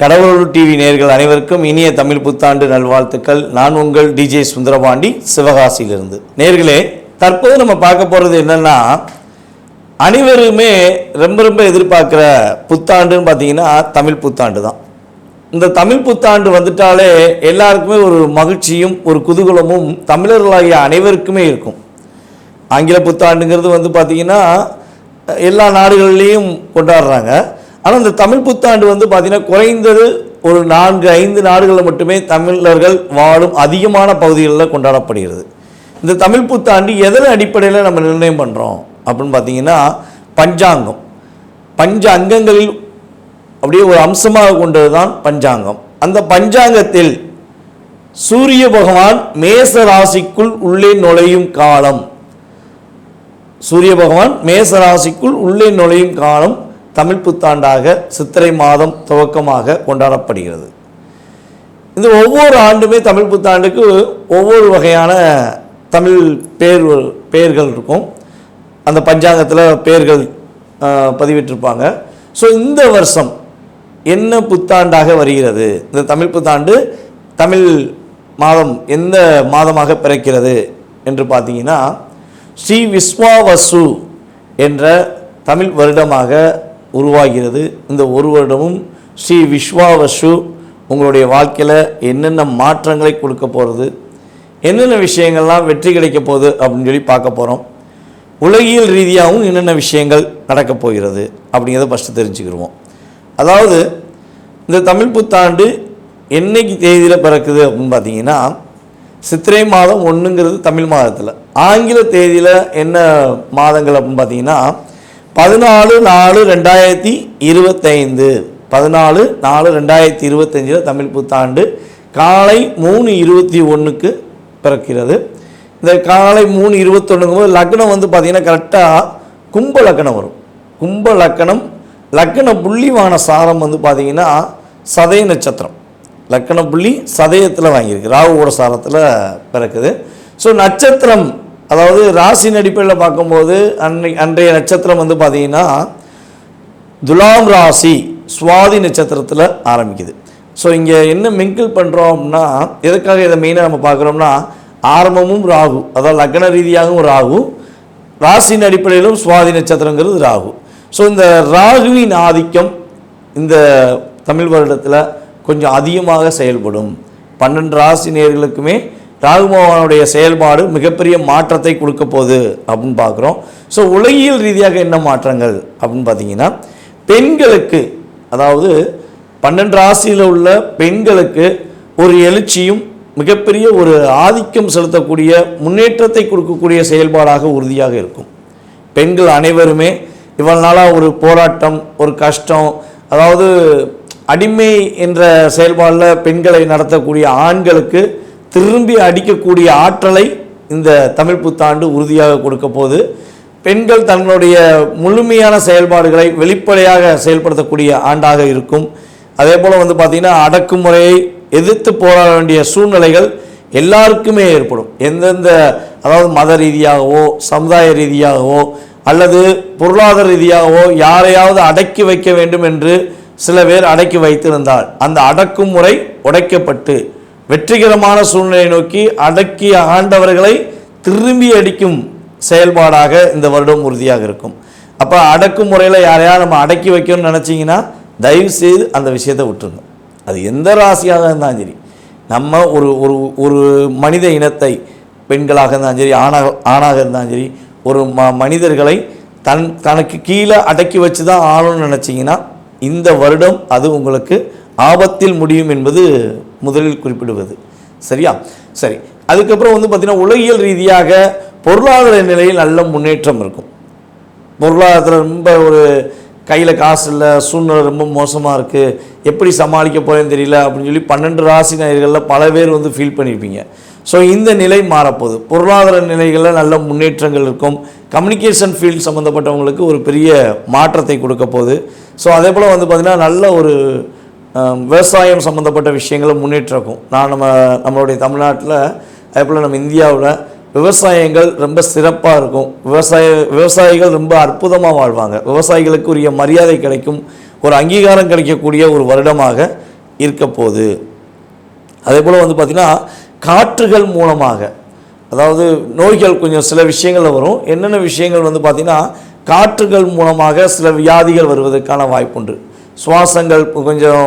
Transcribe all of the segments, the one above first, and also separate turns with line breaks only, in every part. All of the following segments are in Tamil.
கடவுள் டிவி நேர்கள் அனைவருக்கும் இனிய தமிழ் புத்தாண்டு நல்வாழ்த்துக்கள். நான் உங்கள் டிஜே சுந்தரபாண்டி சிவகாசியிலிருந்து. நேர்களே தற்போது நம்ம பார்க்க போகிறது என்னன்னா அனைவருமே ரொம்ப ரொம்ப எதிர்பார்க்குற புத்தாண்டுன்னு பார்த்தீங்கன்னா தமிழ் புத்தாண்டு தான். இந்த தமிழ் புத்தாண்டு வந்துட்டாலே எல்லாருக்குமே ஒரு மகிழ்ச்சியும் ஒரு குதூகலமும் தமிழர்களாகிய அனைவருக்குமே இருக்கும். ஆங்கில புத்தாண்டுங்கிறது வந்து பார்த்திங்கன்னா எல்லா நாடுகள்லேயும் கொண்டாடுறாங்க. ஆனால் இந்த தமிழ் புத்தாண்டு வந்து பார்த்திங்கன்னா குறைந்தது ஒரு நான்கு ஐந்து நாடுகளில் மட்டுமே தமிழர்கள் வாழும் அதிகமான பகுதிகளில் கொண்டாடப்படுகிறது. இந்த தமிழ் புத்தாண்டு எதன் அடிப்படையில் நம்ம நிர்ணயம் பண்ணுறோம் அப்படின்னு பார்த்தீங்கன்னா பஞ்சாங்கம். பஞ்ச அங்கங்களில் அப்படியே ஒரு அம்சமாக கொண்டது தான் பஞ்சாங்கம். அந்த பஞ்சாங்கத்தில் சூரிய பகவான் மேச ராசிக்குள் உள்ளே நுழையும் காலம். சூரிய பகவான் மேச ராசிக்குள் உள்ளே நுழையும் காலம் தமிழ் புத்தாண்டாக சித்திரை மாதம் துவக்கமாக கொண்டாடப்படுகிறது. இந்த ஒவ்வொரு ஆண்டுமே தமிழ் புத்தாண்டுக்கு ஒவ்வொரு வகையான தமிழ் பேர் பெயர்கள் இருக்கும். அந்த பஞ்சாங்கத்தில் பெயர்கள் பதிவிட்டிருப்பாங்க. ஸோ இந்த வருஷம் என்ன புத்தாண்டாக வருகிறது? இந்த தமிழ் புத்தாண்டு தமிழ் மாதம் எந்த மாதமாக பிறக்கிறது என்று பார்த்தீங்கன்னா ஸ்ரீ விஸ்வாவசு என்ற தமிழ் வருடமாக உருவாகிறது. இந்த ஒரு வருடமும் ஸ்ரீ விஸ்வாவசு உங்களுடைய வாழ்க்கையில் என்னென்ன மாற்றங்களை கொடுக்க போகிறது என்னென்ன விஷயங்கள்லாம் வெற்றி கிடைக்க போகுது அப்படின்னு சொல்லி பார்க்க போகிறோம் உலகியல் ரீதியாகவும் என்னென்ன விஷயங்கள் நடக்கப் போகிறது அப்படிங்கிறத ஃபஸ்ட்டு தெரிஞ்சுக்கிடுவோம். அதாவது இந்த தமிழ் புத்தாண்டு என்னைக்கு தேதியில் பிறக்குது அப்படின்னு பார்த்தீங்கன்னா சித்திரை மாதம் ஒன்றுங்கிறது தமிழ் மாதத்தில். ஆங்கில தேதியில் என்ன மாதங்கள் அப்படின்னு பார்த்தீங்கன்னா பதினாலு நாலு ரெண்டாயிரத்தி இருபத்தைந்து. பதினாலு நாலு ரெண்டாயிரத்தி இருபத்தஞ்சில் தமிழ் புத்தாண்டு காலை மூணு இருபத்தி ஒன்றுக்கு பிறக்கிறது. இந்த காலை மூணு இருபத்தொன்னுங்கும் போது லக்னம் வந்து பார்த்திங்கன்னா கரெக்டாக கும்ப லக்னம் வரும். கும்ப லக்னம் லக்ன புள்ளிவான சாரம் வந்து பார்த்திங்கன்னா சதய நட்சத்திரம். லக்கண புள்ளி சதயத்தில் வாங்கியிருக்கு. ராகுவோட சாரத்தில் பிறக்குது. ஸோ நட்சத்திரம் அதாவது ராசியின் அடிப்படையில் பார்க்கும்போது அன்னை அன்றைய நட்சத்திரம் வந்து பார்த்திங்கன்னா துலாம் ராசி சுவாதி நட்சத்திரத்தில் ஆரம்பிக்குது. ஸோ இங்கே என்ன மிங்கிள் பண்ணுறோம் அப்படின்னா எதுக்காக இதை மெயினாக நம்ம பார்க்குறோம்னா ஆரம்பமும் ராகு அதாவது லக்ன ரீதியாகவும் ராகு ராசியின் அடிப்படையிலும் சுவாதி நட்சத்திரங்கிறது ராகு. ஸோ இந்த ராகுவின் ஆதிக்கம் இந்த தமிழ் வருடத்தில் கொஞ்சம் அதிகமாக செயல்படும். பன்னெண்டு ராசி நேர்களுக்குமே ராகு செயல்பாடு மிகப்பெரிய மாற்றத்தை கொடுக்க போகுது அப்படின்னு பார்க்குறோம். ஸோ உலகியல் ரீதியாக என்ன மாற்றங்கள் அப்படின்னு பார்த்தீங்கன்னா பெண்களுக்கு அதாவது பன்னெண்டு ராசியில் உள்ள பெண்களுக்கு ஒரு எழுச்சியும் மிகப்பெரிய ஒரு ஆதிக்கம் செலுத்தக்கூடிய முன்னேற்றத்தை கொடுக்கக்கூடிய செயல்பாடாக உறுதியாக இருக்கும். பெண்கள் அனைவருமே இவ்வளவு நாளாக ஒரு போராட்டம் ஒரு கஷ்டம் அதாவது அடிமை என்ற செயல்பாடில் பெண்களை நடத்தக்கூடிய ஆண்களுக்கு திரும்பி அடிக்கக்கூடிய ஆற்றலை இந்த தமிழ் புத்தாண்டு உறுதியாக கொடுக்க போது பெண்கள் தங்களுடைய முழுமையான செயல்பாடுகளை வெளிப்படையாக செயல்படுத்தக்கூடிய ஆண்டாக இருக்கும். அதே போல் வந்து பார்த்திங்கன்னா அடக்குமுறையை எதிர்த்து போராட வேண்டிய சூழ்நிலைகள் எல்லாருக்குமே ஏற்படும். எந்தெந்த அதாவது மத ரீதியாகவோ சமுதாய ரீதியாகவோ அல்லது பொருளாதார ரீதியாகவோ யாரையாவது அடக்கி வைக்க வேண்டும் என்று சில பேர் அடக்கி வைத்திருந்தால் அந்த அடக்குமுறை உடைக்கப்பட்டு வெற்றிகரமான சூழ்நிலையை நோக்கி அடக்கி ஆண்டவர்களை திரும்பி அடிக்கும் செயல்பாடாக இந்த வருடம் உறுதியாக இருக்கும். அப்போ அடக்குமுறையில் யாரையாவது நம்ம அடக்கி வைக்கணும்னு நினச்சிங்கன்னா தயவு செய்து அந்த விஷயத்தை விட்டுருங்க. அது எந்த ராசியாக இருந்தாலும் சரி. நம்ம ஒரு ஒரு ஒரு மனித இனத்தை பெண்களாக இருந்தாலும் சரி ஆணாக ஆணாக இருந்தாலும் சரி ஒரு ம மனிதர்களை தன் தனக்கு கீழே அடக்கி வச்சு தான் ஆளணும்னு நினச்சிங்கன்னா இந்த வருடம் அது உங்களுக்கு ஆபத்தில் முடியும் என்பது முதலில் குறிப்பிடுவது. சரியா? சரி. அதுக்கப்புறம் வந்து பார்த்திங்கன்னா உலகியல் ரீதியாக பொருளாதார நிலையில் நல்ல முன்னேற்றம் இருக்கும். பொருளாதாரத்தில் ரொம்ப ஒரு கையில் காசு இல்லை சூழ்நிலை ரொம்ப மோசமாக இருக்குது எப்படி சமாளிக்க போகிறேன்னு தெரியல அப்படின்னு சொல்லி பன்னெண்டு ராசி நேயர்களில் பல பேர் வந்து ஃபீல் பண்ணியிருப்பீங்க ஸோ இந்த நிலை மாறப்போகுது. பொருளாதார நிலைகளில் நல்ல முன்னேற்றங்கள் இருக்கும். கம்யூனிகேஷன் ஃபீல்ட் சம்மந்தப்பட்டவங்களுக்கு ஒரு பெரிய மாற்றத்தை கொடுக்க போகுது. ஸோ அதே போல் வந்து பார்த்திங்கன்னா நல்ல ஒரு விவசாயம் சம்மந்தப்பட்ட விஷயங்களும் முன்னேற்றிருக்கும் நான் நம்ம நம்மளுடைய தமிழ்நாட்டில் அதே போல் நம்ம இந்தியாவில் விவசாயங்கள் ரொம்ப சிறப்பாக இருக்கும். விவசாய விவசாயிகள் ரொம்ப அற்புதமாக வாழ்வாங்க. விவசாயிகளுக்கு உரிய மரியாதை கிடைக்கும். ஒரு அங்கீகாரம் கிடைக்கக்கூடிய ஒரு வருடமாக இருக்க போகுது. அதே போல் வந்து பார்த்திங்கன்னா காற்றுகள் மூலமாக அதாவது நோய்கள் கொஞ்சம் சில விஷயங்கள்ல வரும். என்னென்ன விஷயங்கள் வந்து பார்த்திங்கன்னா காற்றுகள் மூலமாக சில வியாதிகள் வருவதற்கான வாய்ப்புண்டு. சுவாசங்கள் இப்போ கொஞ்சம்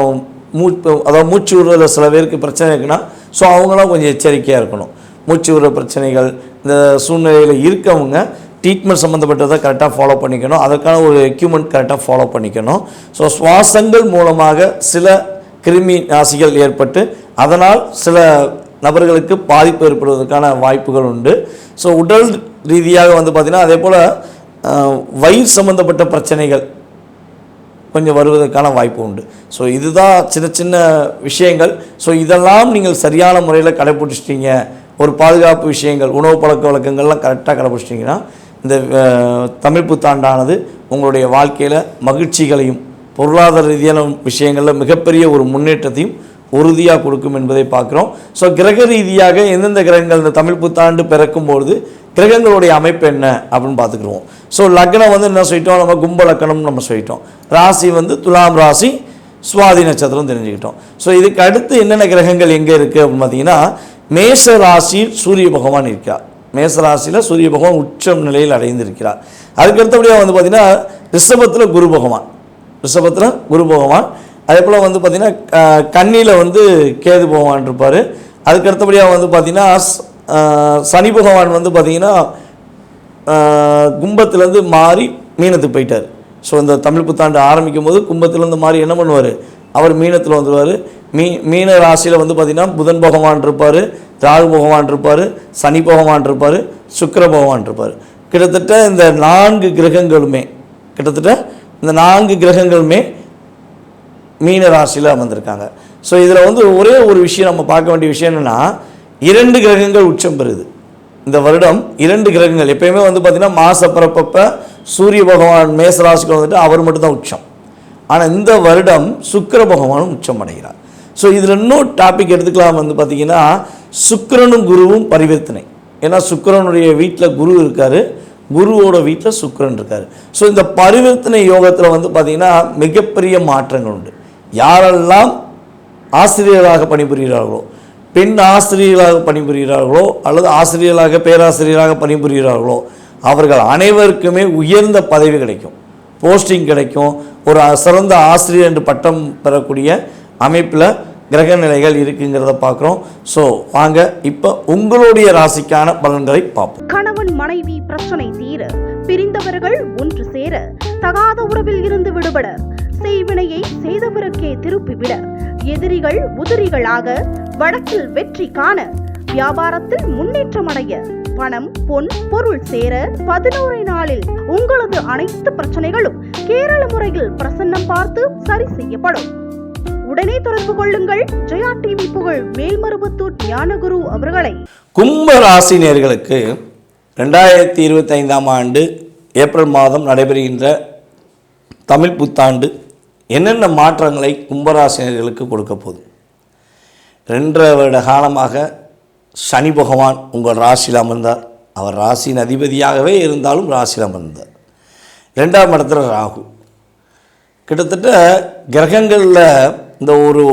மூச்சு அதாவது மூச்சு விடுறதில் சில பேருக்கு பிரச்சனை இருக்குன்னா ஸோ அவங்களாம் கொஞ்சம் எச்சரிக்கையாக இருக்கணும். மூச்சு விடுற பிரச்சனைகள் இந்த சூழ்நிலையில் இருக்கவங்க ட்ரீட்மெண்ட் சம்மந்தப்பட்டதை கரெக்டாக ஃபாலோ பண்ணிக்கணும். அதற்கான ஒரு எக்யூப்மெண்ட் கரெக்டாக ஃபாலோ பண்ணிக்கணும். ஸோ சுவாசங்கள் மூலமாக சில கிருமி நாசிகள் ஏற்பட்டு அதனால் சில நபர்களுக்கு பாதிப்பு ஏற்படுவதற்கான வாய்ப்புகள் உண்டு. ஸோ உடல் ரீதியாக வந்து பார்த்திங்கன்னா அதே போல் வயிறு சம்மந்தப்பட்ட பிரச்சனைகள் கொஞ்சம் வருவதற்கான வாய்ப்பு உண்டு. ஸோ இதுதான் சின்ன சின்ன விஷயங்கள். ஸோ இதெல்லாம் நீங்கள் சரியான முறையில் கடைப்பிடிச்சிட்டிங்க. ஒரு பாதுகாப்பு விஷயங்கள் உணவு பழக்க வழக்கங்கள்லாம் கரெக்டாக கடைப்பிடிச்சிட்டிங்கன்னா இந்த தமிழ் புத்தாண்டானது உங்களுடைய வாழ்க்கையில் மகிழ்ச்சிகளையும் பொருளாதார ரீதியான விஷயங்களில் மிகப்பெரிய ஒரு முன்னேற்றத்தையும் உறுதியாக கொடுக்கும் என்பதை பார்க்குறோம். ஸோ கிரக ரீதியாக எந்தெந்த கிரகங்கள் இந்த தமிழ் புத்தாண்டு பிறக்கும்பொழுது கிரகங்களுடைய அமைப்பு என்ன அப்படின்னு பார்த்துக்குருவோம் ஸோ லக்னம் வந்து என்ன சொல்லிட்டோம்? நம்ம கும்ப லக்கணம்னு நம்ம சொல்லிட்டோம். ராசி வந்து துலாம் ராசி சுவாதி நட்சத்திரம் தெரிஞ்சுக்கிட்டோம். ஸோ இதுக்கு அடுத்து என்னென்ன கிரகங்கள் எங்கே இருக்குது அப்படின்னு பார்த்தீங்கன்னா மேஷ ராசியில் சூரிய பகவான் இருக்கார் மேச ராசியில் சூரிய பகவான் உச்சம் நிலையில் அடைந்திருக்கிறார். அதுக்கு அடுத்தபடியாக வந்து பார்த்தீங்கன்னா ரிஷபத்தில் குரு பகவான். ரிஷபத்தில் குரு பகவான். அதே போல் வந்து பார்த்திங்கன்னா கன்னியில் வந்து கேது பகவான் இருப்பார். அதுக்கு அடுத்தபடியாக வந்து பார்த்திங்கன்னா சனி பகவான் வந்து பார்த்திங்கன்னா கும்பத்துலேருந்து மாறி மீனத்துக்கு போயிட்டார். ஸோ இந்த தமிழ் புத்தாண்டு ஆரம்பிக்கும் போது கும்பத்துலேருந்து மாறி என்ன பண்ணுவார்? அவர் மீனத்தில் வந்துடுவார் மீ மீன ராசியில் வந்து பார்த்திங்கன்னா புதன் பகவான் இருப்பார் ராகு பகவான் இருப்பார் சனி பகவான் இருப்பார் சுக்கர பகவான் இருப்பார். கிட்டத்தட்ட இந்த நான்கு கிரகங்களுமே கிட்டத்தட்ட இந்த நான்கு கிரகங்களுமே மீன ராசியில் அமர்ந்திருக்காங்க. ஸோ இதில் வந்து ஒரே ஒரு விஷயம் நம்ம பார்க்க வேண்டிய விஷயம் என்னென்னா இரண்டு கிரகங்கள் உச்சம் பெறுது. இந்த வருடம் இரண்டு கிரகங்கள் எப்பயுமே வந்து பார்த்திங்கன்னா மாச பிறப்பப்ப சூரிய பகவான் மேச ராசிக்கு வந்துட்டு அவர் மட்டும்தான் உச்சம். ஆனால் இந்த வருடம் சுக்கர பகவானும் உச்சம் அடைகிறார். ஸோ இதில் இன்னும் டாபிக் எடுத்துக்கலாம் வந்து பார்த்திங்கன்னா சுக்கரனும் குருவும் பரிவர்த்தனை. ஏன்னா சுக்கிரனுடைய வீட்டில் குரு இருக்கார். குருவோட வீட்டில் சுக்கரன் இருக்கார். ஸோ இந்த பரிவர்த்தனை யோகத்தில் வந்து பார்த்திங்கன்னா மிகப்பெரிய மாற்றங்கள் உண்டு. யாரெல்லாம் ஆசிரியராக பணிபுரிகிறார்களோ பெண் ஆசிரியர்களாக பணிபுரிகிறார்களோ அல்லது ஆசிரியர்களாக பேராசிரியராக பணிபுரிகிறார்களோ அவர்கள் அனைவருக்குமே உயர்ந்த பதவி கிடைக்கும். போஸ்டிங் கிடைக்கும். ஒரு சிறந்த ஆசிரியர் என்று பட்டம் பெறக்கூடிய அமைப்பில் கிரக நிலைகள் இருக்குங்கிறத பார்க்குறோம். ஸோ வாங்க இப்போ உங்களுடைய ராசிக்கான பலன்களை பார்ப்போம்.
கணவன் மனைவி பிரச்சனை தீர பிரிந்தவர்கள் ஒன்று சேர தகாத உறவில் இருந்து விடுபட செய்வினையை செய்தவருக்கே திருப்பிவிட. எதிரிகள் உதிரிகளாக வழக்கில் வெற்றி காண வியாபாரத்தில் முன்னேற்றம் அடைய பணம் பொன் பொருள் சேர பதினோரு நாளில் உங்களது அனைத்து பிரச்சனைகளும் கேரள முறையில் பிரசன்னம் பார்த்து சரி செய்யப்படும். உடனே தொடர்பு கொள்ளுங்கள். ஜெயா டிவி புகழ் மேல்மருவத்தூர் ஞானகுரு அவர்களை.
கும்ப ராசினியர்களுக்கு ரெண்டாயிரத்தி இருபத்தைந்தாம் ஆண்டு ஏப்ரல் மாதம் நடைபெறுகின்ற தமிழ் புத்தாண்டு என்னென்ன மாற்றங்களை கும்பராசினர்களுக்கு கொடுக்க போகுது? ரெண்டரை வருட காலமாக சனி பகவான் உங்கள் ராசியில் அமர்ந்தார். அவர் ராசியின் அதிபதியாகவே இருந்தாலும் ராசியில் அமர்ந்தார். ரெண்டாம் இடத்துல ராகு. கிட்டத்தட்ட கிரகங்களில் இந்த ஒரு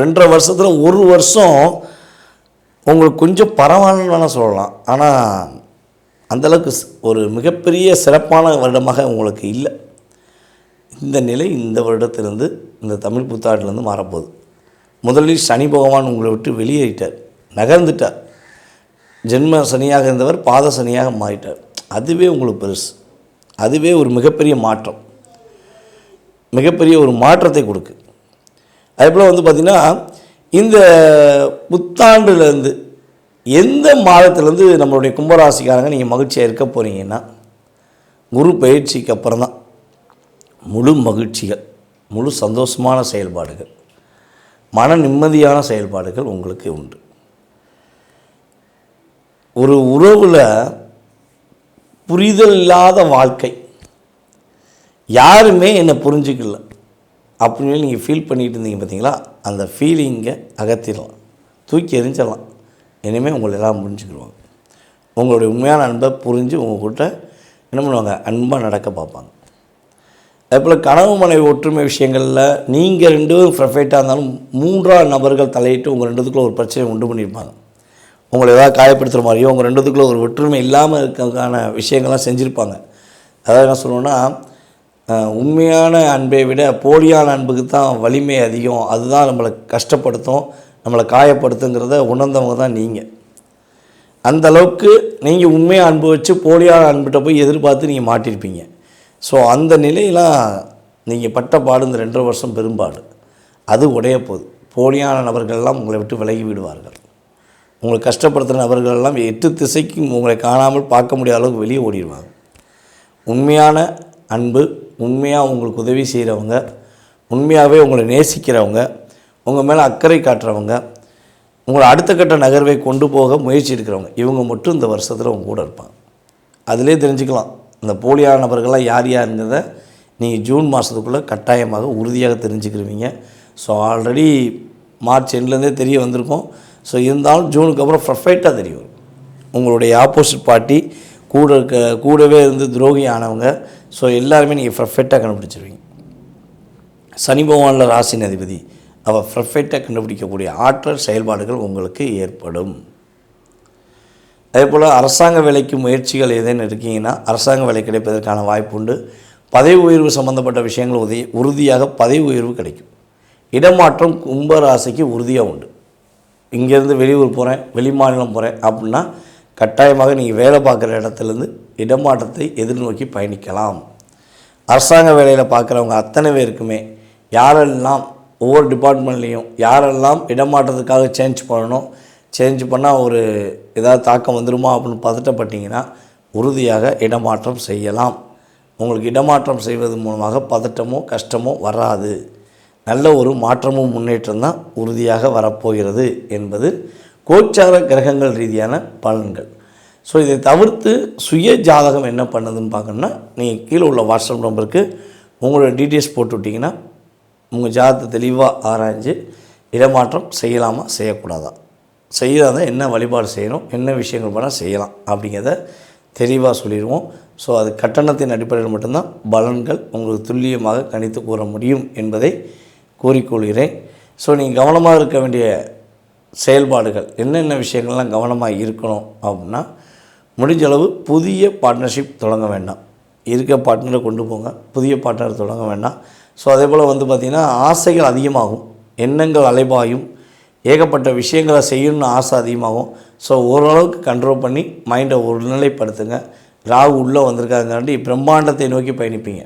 ரெண்டரை வருஷத்தில் ஒரு வருஷம் உங்களுக்கு கொஞ்சம் பரவாயில்லன்னு வேணால் சொல்லலாம் ஆனால் அந்தளவுக்கு ஒரு மிகப்பெரிய சிறப்பான வருடமாக உங்களுக்கு இல்லை. இந்த நிலை இந்த வருடத்திலிருந்து இந்த தமிழ் புத்தாண்டிலிருந்து மாறப்போகுது. முதலில் சனி பகவான் உங்களை விட்டு வெளியேறிட்டார். நகர்ந்துட்டார். ஜென்ம சனியாக இருந்தவர் பாத சனியாக மாறிட்டார். அதுவே உங்களுக்கு பெருசு. அதுவே ஒரு மிகப்பெரிய மாற்றம். மிகப்பெரிய ஒரு மாற்றத்தை கொடுக்கு. அதேபோல் வந்து பார்த்திங்கன்னா இந்த புத்தாண்டுலேருந்து எந்த மாதத்துலேருந்து நம்மளுடைய கும்பராசிக்காரங்க நீங்கள் மகிழ்ச்சியாக இருக்க போகிறீங்கன்னா குரு பயிற்சிக்கு அப்புறம் தான் முழு மகிழ்ச்சிகள் முழு சந்தோஷமான செயல்பாடுகள் மன நிம்மதியான செயல்பாடுகள் உங்களுக்கு உண்டு. ஒரு உறவில் புரிதல் இல்லாத வாழ்க்கை யாருமே என்னை புரிஞ்சுக்கல. அப்படின்னு நீங்கள் ஃபீல் பண்ணிகிட்டு இருந்தீங்க பார்த்தீங்களா அந்த ஃபீலிங்கை அகத்திடலாம் தூக்கி எறிஞ்சிடலாம் இனிமேல் உங்களை எல்லாம் புரிஞ்சுக்கிடுவாங்க உங்களுடைய உண்மையான அன்பை புரிஞ்சு உங்கள்கிட்ட என்ன பண்ணுவாங்க? அன்பாக நடக்க பார்ப்பாங்க. அதேபோல் கனவு மனைவி ஒற்றுமை விஷயங்களில் நீங்கள் ரெண்டு பேரும் பர்ஃபெக்டாக இருந்தாலும் மூன்றாவது நபர்கள் தலையிட்டு உங்கள் ரெண்டுத்துக்குள்ள ஒரு பிரச்சனை உண்டு பண்ணியிருப்பாங்க. உங்களை ஏதாவது காயப்படுத்துகிற மாதிரியோ உங்கள் ரெண்டுத்துக்குள்ளே ஒரு ஒற்றுமை இல்லாமல் இருக்கிறதுக்கான விஷயங்கள்லாம் செஞ்சுருப்பாங்க. அதாவது என்ன சொல்லணுன்னா உண்மையான அன்பை விட போலியான அன்புக்கு தான் வலிமை அதிகம். அதுதான் நம்மளை கஷ்டப்படுத்தும் நம்மளை காயப்படுத்துங்கிறத உணர்ந்தவங்க தான் நீங்கள் அந்த அளவுக்கு நீங்கள் உண்மையாக அன்பு வச்சு போலியான அன்புகிட்ட போய் எதிர்பார்த்து நீங்கள் மாட்டியிருப்பீங்க ஸோ அந்த நிலையெல்லாம் நீங்கள் பட்ட பாடு இந்த ரெண்டரை வருஷம் பெரும்பாடு. அது உடைய போகுது போலியான நபர்கள்லாம் உங்களை விட்டு விலகி விடுவார்கள். உங்களை கஷ்டப்படுத்துகிற நபர்களெல்லாம் எட்டு திசைக்கும் உங்களை காணாமல் பார்க்க முடியாத அளவுக்கு வெளியே ஓடிடுவாங்க. உண்மையான அன்பு உண்மையாக உங்களுக்கு உதவி செய்கிறவங்க உண்மையாகவே உங்களை நேசிக்கிறவங்க உங்கள் மேலே அக்கறை காட்டுறவங்க உங்களை அடுத்த கட்ட நகர்வை கொண்டு போக முயற்சி எடுக்கிறவங்க இவங்க மட்டும் இந்த வருஷத்தில் உங்க கூட இருப்பாங்க. அதிலே தெரிஞ்சுக்கலாம். இந்த போலியான நபர்கள்லாம் யார் யாருங்கிறத நீங்கள் ஜூன் மாதத்துக்குள்ளே கட்டாயமாக உறுதியாக தெரிஞ்சுக்கிருவீங்க. ஸோ ஆல்ரெடி மார்ச் எண்ட்லேருந்தே தெரிய வந்திருக்கும். ஸோ இருந்தாலும் ஜூனுக்கு அப்புறம் பர்ஃபெக்டாக தெரியும் உங்களுடைய ஆப்போசிட் பார்ட்டி கூட இருக்க கூடவே இருந்து துரோகி ஆனவங்க. ஸோ எல்லாருமே நீங்கள் பர்ஃபெக்டாக கண்டுபிடிச்சிருவீங்க. சனி பகவானில் ராசின் அதிபதி. அவள் பர்ஃபெக்டாக கண்டுபிடிக்கக்கூடிய ஆற்றல் செயல்பாடுகள் உங்களுக்கு ஏற்படும். அதே போல் அரசாங்க வேலைக்கு முயற்சிகள் ஏதேன்னு இருக்கீங்கன்னா அரசாங்க வேலை கிடைப்பதற்கான வாய்ப்பு உண்டு பதவி உயர்வு சம்மந்தப்பட்ட விஷயங்கள் உதவி உறுதியாக பதவி உயர்வு கிடைக்கும். இடமாற்றம் கும்பராசிக்கு உறுதியாக உண்டு. இங்கேருந்து வெளியூர் போகிறேன் வெளி மாநிலம் போகிறேன் அப்படின்னா கட்டாயமாக நீங்கள் வேலை பார்க்குற இடத்துலேருந்து இடமாற்றத்தை எதிர்நோக்கி பயணிக்கலாம். அரசாங்க வேலையில் பார்க்குறவங்க அத்தனை பேருக்குமே யாரெல்லாம் ஒவ்வொரு டிபார்ட்மெண்ட்லேயும் யாரெல்லாம் இடமாற்றத்துக்காக சேஞ்ச் பண்ணணும் சேஞ்ச் பண்ணால் ஒரு ஏதாவது தாக்கம் வந்துடுமா அப்படின்னு பதட்டப்பட்டீங்கன்னா உறுதியாக இடமாற்றம் செய்யலாம். உங்களுக்கு இடமாற்றம் செய்வது மூலமாக பதட்டமோ கஷ்டமோ வராது. நல்ல ஒரு மாற்றமும் முன்னேற்றம் தான் உறுதியாக வரப்போகிறது என்பது கோச்சார கிரகங்கள் ரீதியான பலன்கள். ஸோ இதை தவிர்த்து சுய ஜாதகம் என்ன பண்ணுதுன்னு பார்க்கணுன்னா நீங்கள் கீழே உள்ள வாட்ஸ்அப் நம்பருக்கு உங்களோட டீட்டெயில்ஸ் போட்டு விட்டிங்கன்னா உங்கள் ஜாதகத்தை தெளிவாக ஆராய்ஞ்சு இடமாற்றம் செய்யலாமா செய்யக்கூடாதா? செய்யாத என்ன வழிபாடு செய்யணும் என்ன விஷயங்கள் பண்ணால் செய்யலாம் அப்படிங்கிறத தெளிவாக சொல்லிடுவோம். ஸோ அது கட்டணத்தின் அடிப்படையில் மட்டும்தான் பலன்கள் உங்களுக்கு துல்லியமாக கணித்து கூற முடியும் என்பதை கூறிக்கொள்கிறேன். ஸோ நீங்கள் கவனமாக இருக்க வேண்டிய செயல்பாடுகள் என்னென்ன விஷயங்கள்லாம் கவனமாக இருக்கணும் அப்படின்னா முடிஞ்ச அளவு புதிய பார்ட்னர்ஷிப் தொடங்க வேண்டாம். இருக்க பார்ட்னரை கொண்டு போங்க புதிய பார்ட்னர் தொடங்க வேண்டாம். ஸோ அதே போல் வந்து பார்த்திங்கன்னா ஆசைகள் அதிகமாகும் எண்ணங்கள் அலைபாயும் ஏகப்பட்ட விஷயங்களை செய்யணும்னு ஆசை அதிகமாகும். ஸோ ஓரளவுக்கு கண்ட்ரோல் பண்ணி மைண்டை ஒருநிலைப்படுத்துங்க. ராகு உள்ளே வந்திருக்காங்காண்டி பிரம்மாண்டத்தை நோக்கி பயணிப்பீங்க.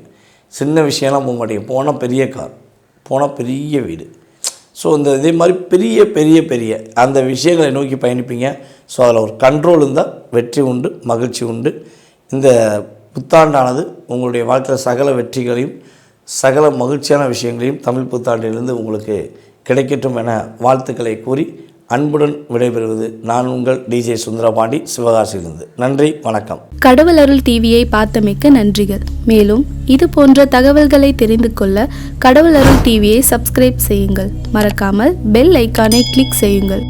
சின்ன விஷயம்லாம் போக மாட்டீங்க. போனால் பெரிய கார். போனால் பெரிய வீடு. ஸோ இந்த இதே மாதிரி பெரிய பெரிய பெரிய அந்த விஷயங்களை நோக்கி பயணிப்பீங்க. ஸோ அதில் ஒரு கண்ட்ரோல் இருந்தால் வெற்றி உண்டு மகிழ்ச்சி உண்டு. இந்த புத்தாண்டானது உங்களுடைய வாழ்க்கையில் சகல வெற்றிகளையும் சகல மகிழ்ச்சியான விஷயங்களையும் தமிழ் புத்தாண்டிலிருந்து உங்களுக்கு கிடைக்கட்டும் என வாழ்த்துக்களை கூறி அன்புடன் விடைபெறுவது நான் உங்கள் டிஜே சுந்தரபாண்டி சிவகாசியிலிருந்து. நன்றி வணக்கம்.
கடவுள் அருள் டிவியை பார்த்தமைக்க நன்றிகள். மேலும் இது போன்ற தகவல்களை தெரிந்து கொள்ள கடவுள் அருள் டிவியை சப்ஸ்கிரைப் செய்யுங்கள். மறக்காமல் பெல் ஐக்கானை கிளிக் செய்யுங்கள்.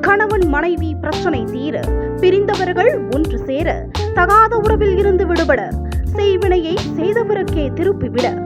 கணவன் மனைவி பிரச்சனை தீர பிரிந்தவர்கள் ஒன்று சேர தகாத உறவில் இருந்து விடுபட செய்வினையை செய்தவருக்கே திருப்பிவிட